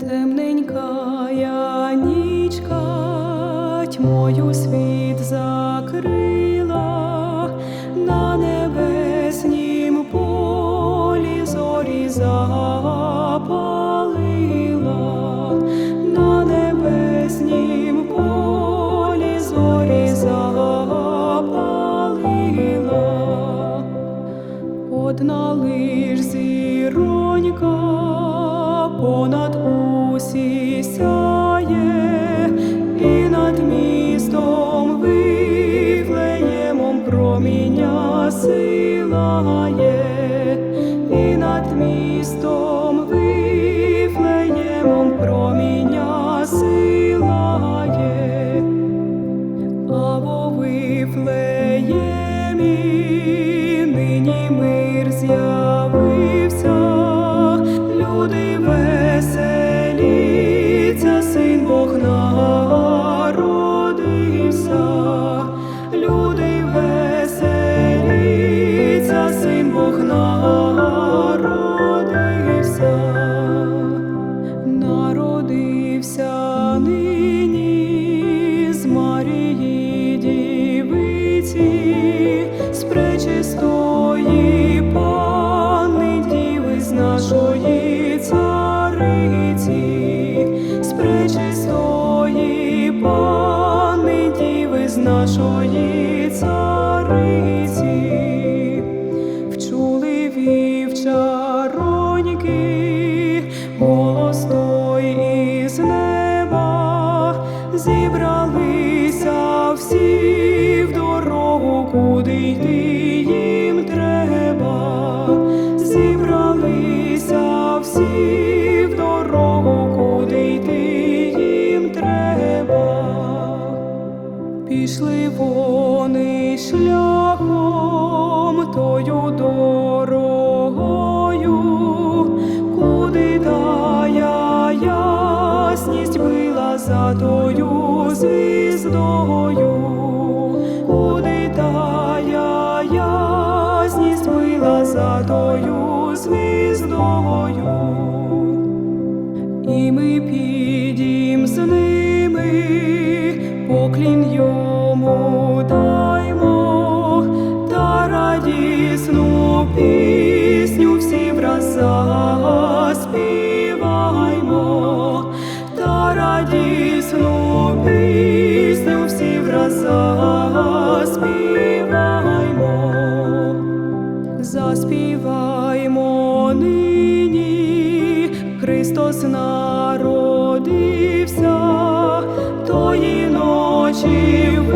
Темненька нічка тьмою світ закрила, на небеснім полі зорі запалила, на небеснім полі зорі запалила. Одна лиш зіронька понад сяє, і над містом вифлеємом проміння силає, і над містом вифлеємом проміння силає. А во Вифлеємі нині мир з'явився, нині з Марії дівиці, з пречистої пани діви з нашої цариці, з пречистої пани діви з нашої цариці. Вчули вівчароньки, зібралися всі в дорогу, куди йти їм треба, зібралися всі в дорогу, куди йти їм треба. Пішли вони шляхом тою дорогою, куди тая ясність за тою звіздою, куди тая ясність била за тою звіздою. І ми підім з ними, поклін йому даймо, та радісну пісню Заспіваймо нині, Христос народився, тої ночі в